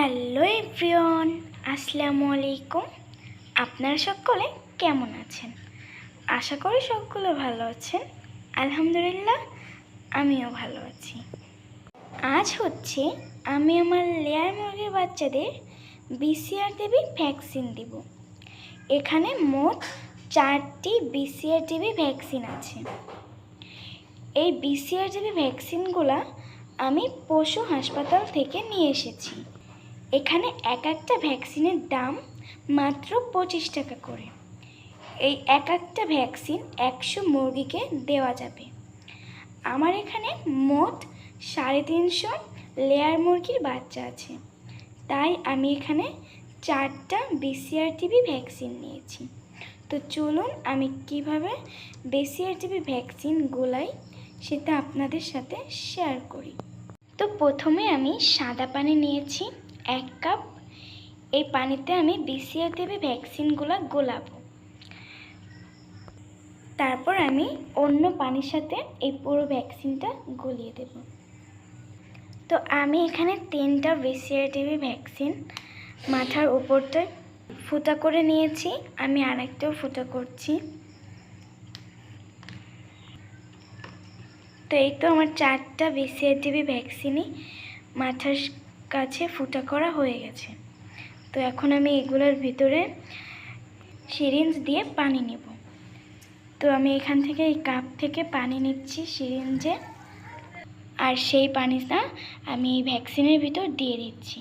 Hello everyone, আসসালামু আলাইকুম। আপনারা সকলে কেমন আছেন? আশা করি সকলে ভালো আছেন। আলহামদুলিল্লাহ, আমিও ভালো আছি। আজ হচ্ছে আমি আমার লেয়ার মুরগির বাচ্চাদের বিসিআর দেবী ভ্যাকসিন দিব। এখানে মোট চারটি বিসিআর দেবী ভ্যাকসিন আছে। এই বিসিআর দেবী ভ্যাকসিনগুলা আমি পশু হাসপাতাল থেকে নিয়ে এসেছি। এখানে এক একটা ভ্যাকসিনের দাম মাত্র পঁচিশ টাকা করে। এই এক একটা ভ্যাকসিন একশো মুরগিকে দেওয়া যাবে। আমার এখানে মোট সাড়ে তিনশো লেয়ার মুরগির বাচ্চা আছে। তাই আমি এখানে চারটা বিসিআর টিবি ভ্যাকসিন নিয়েছি। তো চলুন আমি কীভাবে বিসিআর টিবি ভ্যাকসিন গোলাই সেটা আপনাদের সাথে শেয়ার করি। তো প্রথমে আমি সাদা পানি নিয়েছি। এক কাপ। এই পানিতে আমি বিসিআর দেবে ভ্যাকসিনগুলো গোলাবো। তারপর আমি অন্য পানির সাথে এই পুরো ভ্যাকসিনটা গলিয়ে দেব। তো আমি এখানে তিনটা বিসিআর দেবে ভ্যাকসিন মাথার উপরটা ফুটা করে নিয়েছি। আমি আরেকটাও ফুটা করছি। তো এই তো আমার চারটা বিসিআর টিবি ভ্যাকসিনই মাথার কাছে ফুটা করা হয়ে গেছে। তো এখন আমি এগুলোর ভিতরে সিরিঞ্জ দিয়ে পানি নেব। তো আমি এখান থেকে এই কাপ থেকে পানি নিচ্ছি সিরিঞ্জে। আর সেই পানিটা আমি এই ভ্যাকসিনের ভিতর দিয়ে দিচ্ছি।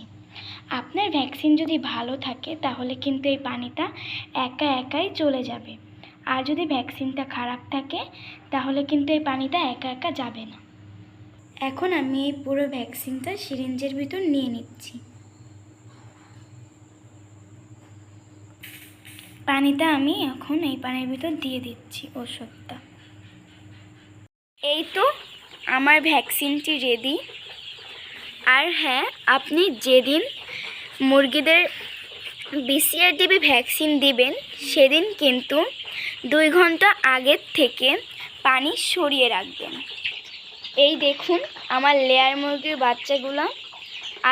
আপনার ভ্যাকসিন যদি ভালো থাকে, তাহলে কিন্তু এই পানিটা একা একাই চলে যাবে। আর যদি ভ্যাকসিনটা খারাপ থাকে, তাহলে কিন্তু এই পানিটা একা একা যাবে না। এখন আমি এই পুরো ভ্যাকসিনটা সিরিঞ্জের ভিতর নিয়ে নিচ্ছি। পানিটা আমি এখন এই পানির ভিতর দিয়ে দিচ্ছি ওষুধটা। এই তো আমার ভ্যাকসিনটি রেডি আর হ্যাঁ আপনি যেদিন মুরগিদের বিসিআর ডিবি ভ্যাকসিন দিবেন, সেদিন কিন্তু দুই ঘণ্টা আগের থেকে পানি সরিয়ে রাখবেন। এই দেখুন, আমার লেয়ার মুরগির বাচ্চাগুলো।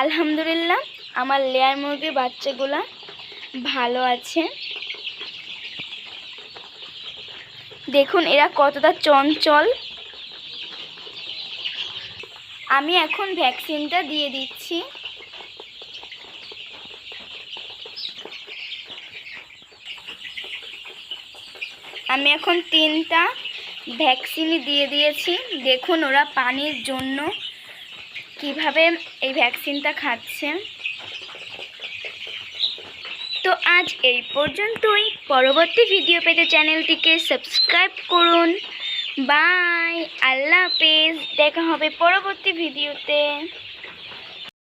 আলহামদুলিল্লাহ, আমার লেয়ার মুরগির বাচ্চাগুলো ভালো আছে। দেখুন, এরা কতটা চঞ্চল। আমি এখন ভ্যাকসিনটা দিয়ে দিচ্ছি। আমি এখন তিনটা ভ্যাকসিনই দিয়ে দিয়েছি। দেখুন ওরা পানির জন্য কীভাবে এই ভ্যাকসিনটা খাচ্ছে। তো আজ এই পর্যন্তই। পরবর্তী ভিডিও পেতে চ্যানেলটিকে সাবস্ক্রাইব করুন। বাই আল্লাহ হাফেজ। দেখা হবে পরবর্তী ভিডিওতে